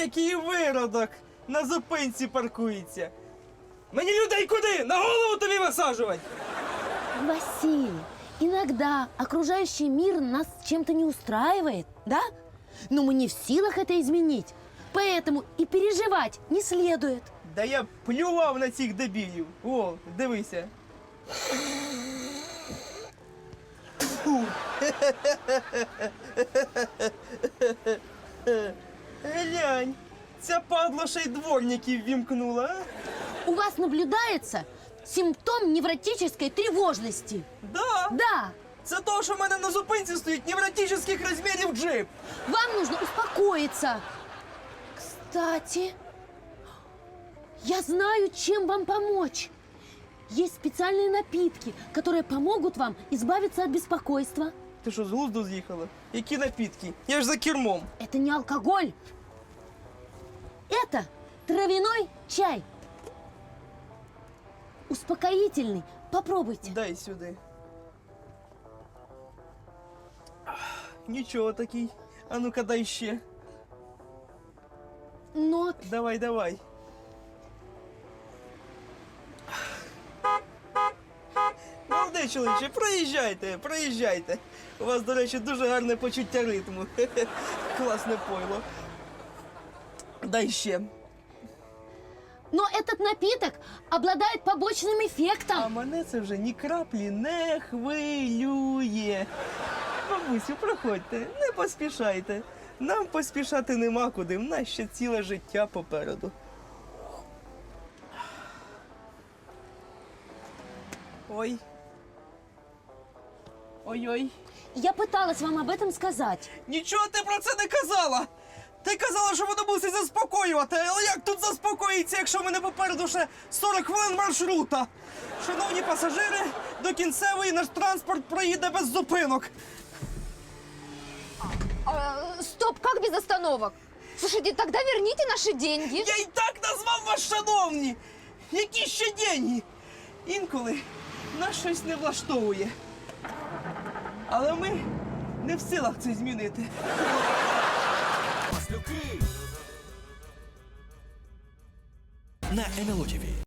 який виродок на зупинці паркується. Мені людей куди? На голову тобі висаджувати? Василий, иногда окружающий мир нас чем-то не устраивает, да? Но мы не в силах это изменить. Поэтому и переживать не следует. Да я плював на цих дебілів. О, дивися. Фу. Глянь, ця падла ще й дворників вімкнула, а? У вас наблюдается симптом невротической тревожности. Да, Да, це то, що в мене на зупинці стоїть невротичних розмірів джип. вам нужно успокоиться. Кстати, я знаю, чем вам помочь. Есть специальные напитки, которые помогут вам избавиться от беспокойства. Ти що, з глузду з'їхала? Які напітки? Я ж за кермом. Это не алкоголь. Это травяной чай. Успокоительный. Попробуйте. Дай сюди. Ах, Нічого такий. А ну-ка дай ще. Но Давай, давай. Молодий чоловіче, проїжджайте, проїжджайте. У вас, до речі, дуже гарне почуття ритму. Класне пойло. Дай ще. Но этот напиток обладает побочным А эффектом. мене це вже ні краплі не хвилює. Бабусю, проходьте, не поспішайте. Нам поспішати нема куди, в нас ще ціле життя попереду. Ой. Ой-ой. Я пыталась вам об этом сказать. Нічого ти про це не казала! Ти казала, що воно мусить заспокоювати, але як тут заспокоїться, якщо в мене попереду ще 40 хвилин маршрута? Шановні пасажири, до кінцевої наш транспорт проїде без зупинок. А, стоп, как без остановок? Слушайте, тогда верните наши деньги. Я і так назвав вас шановні! Які ще деньги? Інколи нас щось не влаштовує. Але ми не в силах це змінити. На НЛО ТВ.